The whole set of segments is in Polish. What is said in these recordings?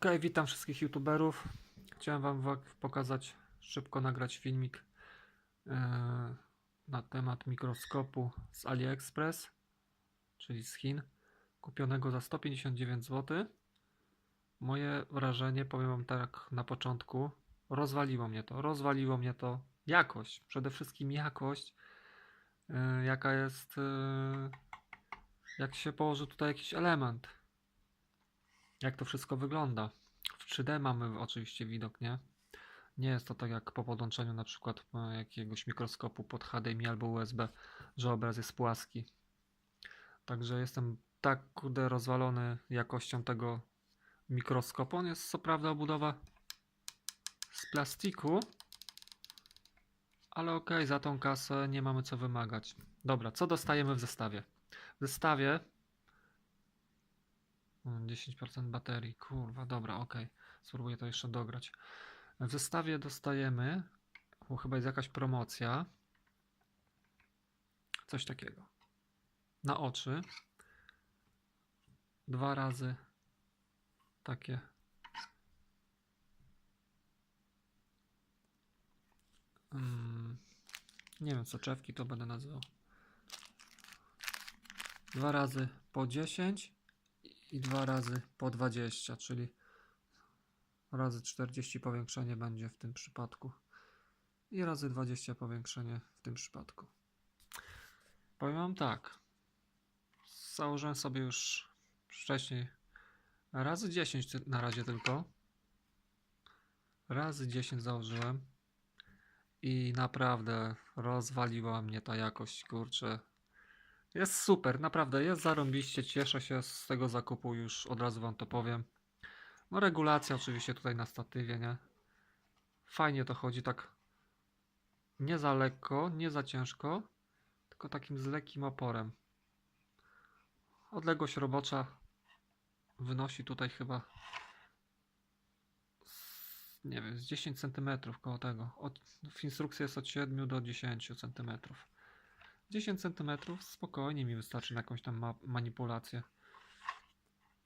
Ok, witam wszystkich youtuberów. Chciałem wam wa- pokazać, szybko nagrać filmik e, na temat mikroskopu z AliExpress, czyli z Chin, kupionego za 159 zł. Moje wrażenie, powiem wam tak na początku, rozwaliło mnie to, rozwaliło mnie to jakość, przede wszystkim jakość, e, jaka jest, e, jak się położy tutaj jakiś element jak to wszystko wygląda. W 3D mamy oczywiście widok, nie? Nie jest to tak jak po podłączeniu na przykład e, jakiegoś mikroskopu pod HDMI albo USB, że obraz jest płaski. Także jestem tak kurde rozwalony jakością tego mikroskopu. On jest co prawda obudowa z plastiku, ale okej, za tą kasę nie mamy co wymagać. Dobra, co dostajemy w zestawie? W zestawie 10% baterii. Kurwa, dobra, okej. Spróbuję to jeszcze dograć. W zestawie dostajemy, bo chyba jest jakaś promocja. Coś takiego. Na oczy. Dwa razy takie. Mm, nie wiem, soczewki to będę nazywał. Dwa razy po 10 i dwa razy po 20, czyli razy 40 powiększenie będzie w tym przypadku i razy 20 powiększenie w tym przypadku. Powiem wam tak. Założyłem sobie już wcześniej razy 10 ty- na razie tylko. Razy 10 założyłem i naprawdę rozwaliła mnie ta jakość, kurczę. Jest super, naprawdę, jest zarąbiście, cieszę się z tego zakupu, już od razu wam to powiem. No regulacja oczywiście tutaj na statywie, nie? Fajnie to chodzi, tak nie za lekko, nie za ciężko, tylko takim z lekkim oporem. Odległość robocza wynosi tutaj chyba nie wiem, z 10 cm koło tego. Od, w instrukcji jest od 7 do 10 cm. 10 cm spokojnie mi wystarczy na jakąś tam ma manipulację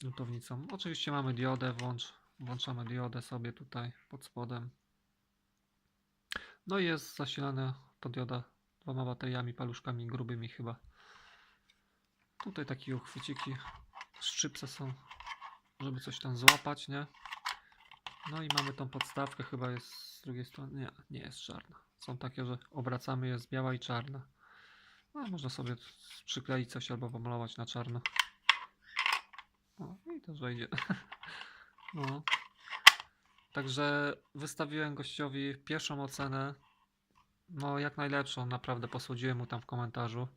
lutownicą. Oczywiście mamy diodę, włącz, włączamy diodę sobie tutaj pod spodem. No i jest zasilana to dioda dwoma bateriami, paluszkami grubymi chyba. Tutaj takie uchwyciki, szczypce są, żeby coś tam złapać, nie? No i mamy tą podstawkę, chyba jest z drugiej strony, nie, nie jest czarna. Są takie, że obracamy, jest biała i czarna. No, można sobie przykleić coś albo pomalować na czarno. O, i też wejdzie. No. Także wystawiłem gościowi pierwszą ocenę. No, jak najlepszą, naprawdę posłodziłem mu tam w komentarzu,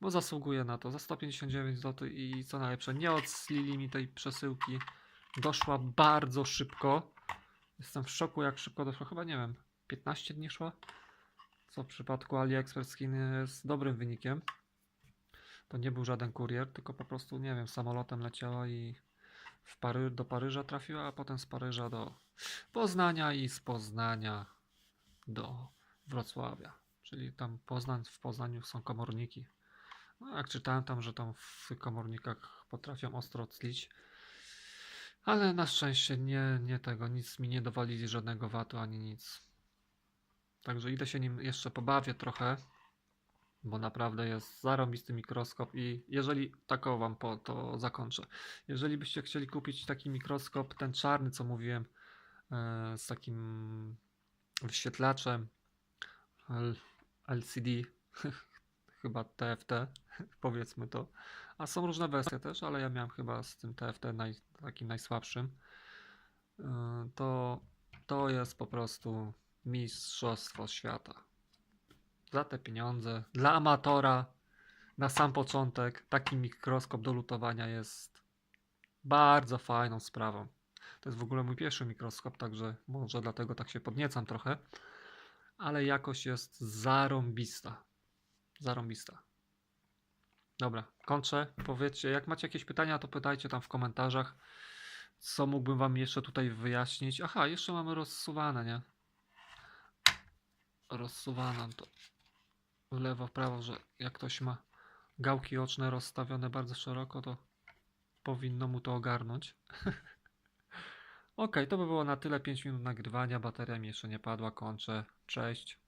bo zasługuje na to. Za 159 zł i co najlepsze, nie odslili mi tej przesyłki. Doszła bardzo szybko. Jestem w szoku, jak szybko doszła. Chyba nie wiem, 15 dni szła co w przypadku AliExpress Chiny jest dobrym wynikiem. To nie był żaden kurier, tylko po prostu, nie wiem, samolotem leciała i w Pary do Paryża trafiła, a potem z Paryża do Poznania i z Poznania do Wrocławia. Czyli tam Poznań, w Poznaniu są komorniki. No jak czytałem tam, że tam w komornikach potrafią ostro clić. Ale na szczęście nie, nie tego, nic mi nie dowalili żadnego watu ani nic. Także idę się nim jeszcze pobawię trochę, bo naprawdę jest zarąbisty mikroskop i jeżeli taką wam po, to zakończę. Jeżeli byście chcieli kupić taki mikroskop, ten czarny, co mówiłem, e, z takim wyświetlaczem LCD, chyba TFT, powiedzmy to. A są różne wersje też, ale ja miałem chyba z tym TFT naj, takim najsłabszym. E, To, to jest po prostu mistrzostwo świata. Za te pieniądze, dla amatora, na sam początek, taki mikroskop do lutowania jest bardzo fajną sprawą. To jest w ogóle mój pierwszy mikroskop, także może dlatego tak się podniecam trochę, ale jakość jest zarąbista. Zarąbista. Dobra, kończę. Powiedzcie, jak macie jakieś pytania, to pytajcie tam w komentarzach. Co mógłbym wam jeszcze tutaj wyjaśnić? Aha, jeszcze mamy rozsuwane, nie? Rozsuwaną to w lewo, w prawo, że jak ktoś ma gałki oczne rozstawione bardzo szeroko, to powinno mu to ogarnąć. Okej, to by było na tyle. 5 minut nagrywania. Bateria mi jeszcze nie padła. Kończę. Cześć.